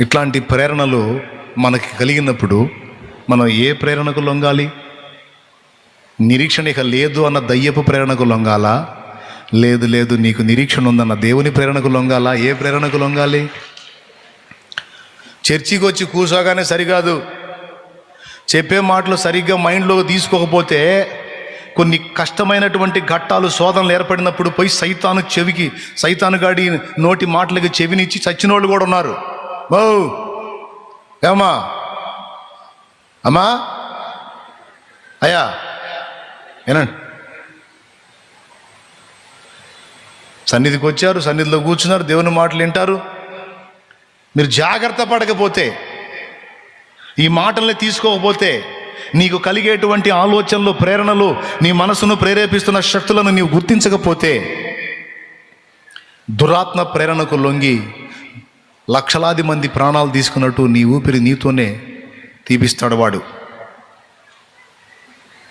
ఇట్లాంటి ప్రేరణలు మనకి కలిగినప్పుడు మనం ఏ ప్రేరణకు లొంగాలి? నిరీక్షణ ఇక లేదు అన్న దయ్యపు ప్రేరణకు లొంగాలా? లేదు లేదు నీకు నిరీక్షణ ఉందన్న దేవుని ప్రేరణకు లొంగాలా? ఏ ప్రేరణకు లొంగాలి? చర్చికి వచ్చి కూర్చోగానే సరికాదు చెప్పే మాటలు సరిగ్గా మైండ్లోకి తీసుకోకపోతే కొన్ని కష్టమైనటువంటి ఘట్టాలు శోధనలు ఏర్పడినప్పుడు పోయి సైతాను చెవికి సైతాను గాడి నోటి మాటలకి చెవినిచ్చి చచ్చినోళ్ళు కూడా ఉన్నారు. బౌ ఏమా అమ్మా అయ్యా వినండి సన్నిధికి వచ్చారు సన్నిధిలో కూర్చున్నారు దేవుని మాటలు వింటారు. మీరు జాగ్రత్త పడకపోతే ఈ మాటల్ని తీసుకోకపోతే నీకు కలిగేటువంటి ఆలోచనలు ప్రేరణలు నీ మనసును ప్రేరేపిస్తున్న శక్తులను నీవు గుర్తించకపోతే దురాత్మ ప్రేరణకు లొంగి లక్షలాది మంది ప్రాణాలు తీసుకున్నట్టు నీ ఊపిరి నీతోనే తీపిస్తాడు వాడు.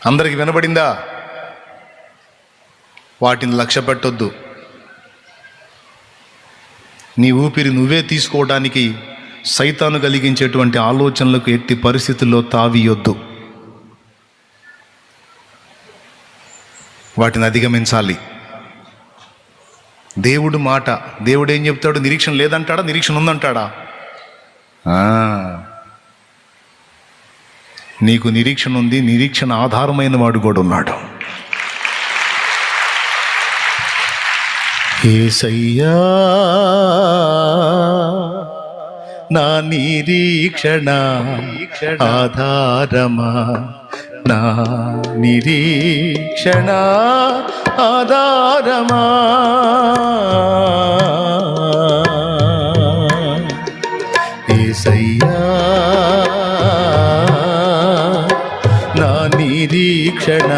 అందరికి వినబడిందా? వాటిని లక్ష్య పెట్టొద్దు నీ ఊపిరి నువ్వే తీసుకోవడానికి సైతాను కలిగించేటువంటి ఆలోచనలకు ఎట్టి పరిస్థితుల్లో తావియొద్దు వాటిని అధిగమించాలి. దేవుడు మాట. దేవుడు ఏం చెప్తాడు? నిరీక్షణ లేదంటాడా? నిరీక్షణ ఉందంటాడా. నీకు నిరీక్షణ ఉంది నిరీక్షణ ఆధారమైన వాడు కూడా ఉన్నాడు. ఏసయ్యా నా నిరీక్షణ ఆధారమా? నా నిరీక్షణ ఆధారమా? ఏసయ్యా నా నిరీక్షణ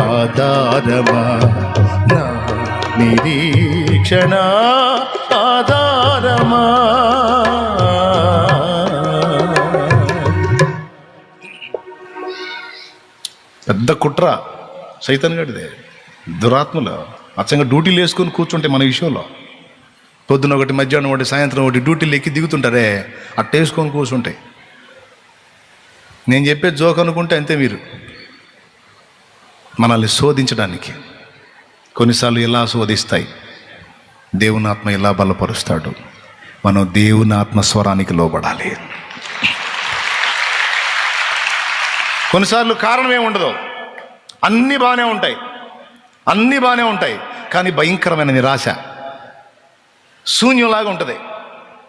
ఆధారమా? నా నిరీక్షణ ఆధారమా? పెద్ద కుట్ర సైతన్ గడిదే. దురాత్మలు. అచ్చంగా డ్యూటీలు వేసుకొని కూర్చుంటే మన విషయంలో. పొద్దున ఒకటి మధ్యాహ్నం ఒకటి సాయంత్రం ఒకటి డ్యూటీలు ఎక్కి దిగుతుంటారే అట్ట వేసుకొని కూర్చుంటాయి నేను చెప్పే జోక్ అనుకుంటే అంతే మీరు. మనల్ని శోధించడానికి కొన్నిసార్లు ఎలా శోధిస్తాయి? దేవుని ఆత్మ ఎలా బలపరుస్తాడు? మనం దేవుని ఆత్మ స్వరానికి లోబడాలి. కొన్నిసార్లు కారణం ఏముండదు ఉండదు. అన్నీ బాగానే ఉంటాయి. అన్నీ బాగానే ఉంటాయి. కానీ భయంకరమైన నిరాశ. శూన్యంలాగా ఉంటుంది.